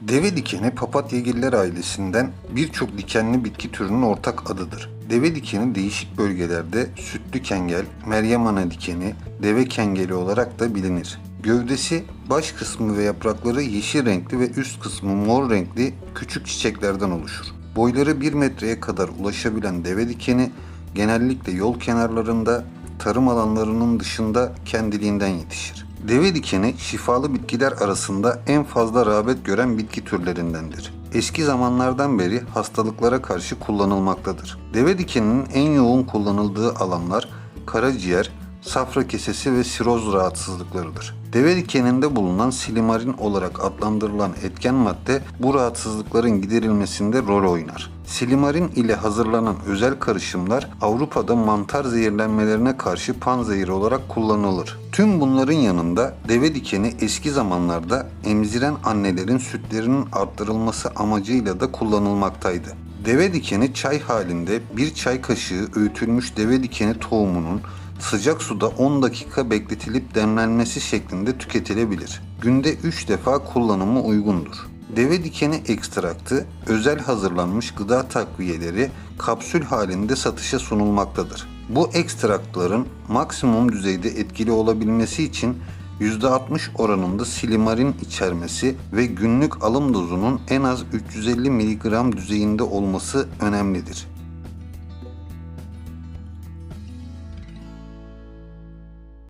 Deve dikeni papatyagiller ailesinden birçok dikenli bitki türünün ortak adıdır. Deve dikeni değişik bölgelerde sütlü kengel, Meryem Ana dikeni, deve kengeli olarak da bilinir. Gövdesi, baş kısmı ve yaprakları yeşil renkli ve üst kısmı mor renkli küçük çiçeklerden oluşur. Boyları 1 metreye kadar ulaşabilen deve dikeni genellikle yol kenarlarında, tarım alanlarının dışında kendiliğinden yetişir. Deve dikeni şifalı bitkiler arasında en fazla rağbet gören bitki türlerindendir. Eski zamanlardan beri hastalıklara karşı kullanılmaktadır. Deve dikeninin en yoğun kullanıldığı alanlar karaciğer, safra kesesi ve siroz rahatsızlıklarıdır. Deve dikeninde bulunan silimarin olarak adlandırılan etken madde bu rahatsızlıkların giderilmesinde rol oynar. Silimarin ile hazırlanan özel karışımlar Avrupa'da mantar zehirlenmelerine karşı panzehir olarak kullanılır. Tüm bunların yanında deve dikeni eski zamanlarda emziren annelerin sütlerinin arttırılması amacıyla da kullanılmaktaydı. Deve dikeni çay halinde bir çay kaşığı öğütülmüş deve dikeni tohumunun sıcak suda 10 dakika bekletilip demlenmesi şeklinde tüketilebilir. Günde 3 defa kullanımı uygundur. Deve dikeni ekstraktı, özel hazırlanmış gıda takviyeleri kapsül halinde satışa sunulmaktadır. Bu ekstraktların maksimum düzeyde etkili olabilmesi için %60 oranında silimarin içermesi ve günlük alım dozunun en az 350 mg düzeyinde olması önemlidir.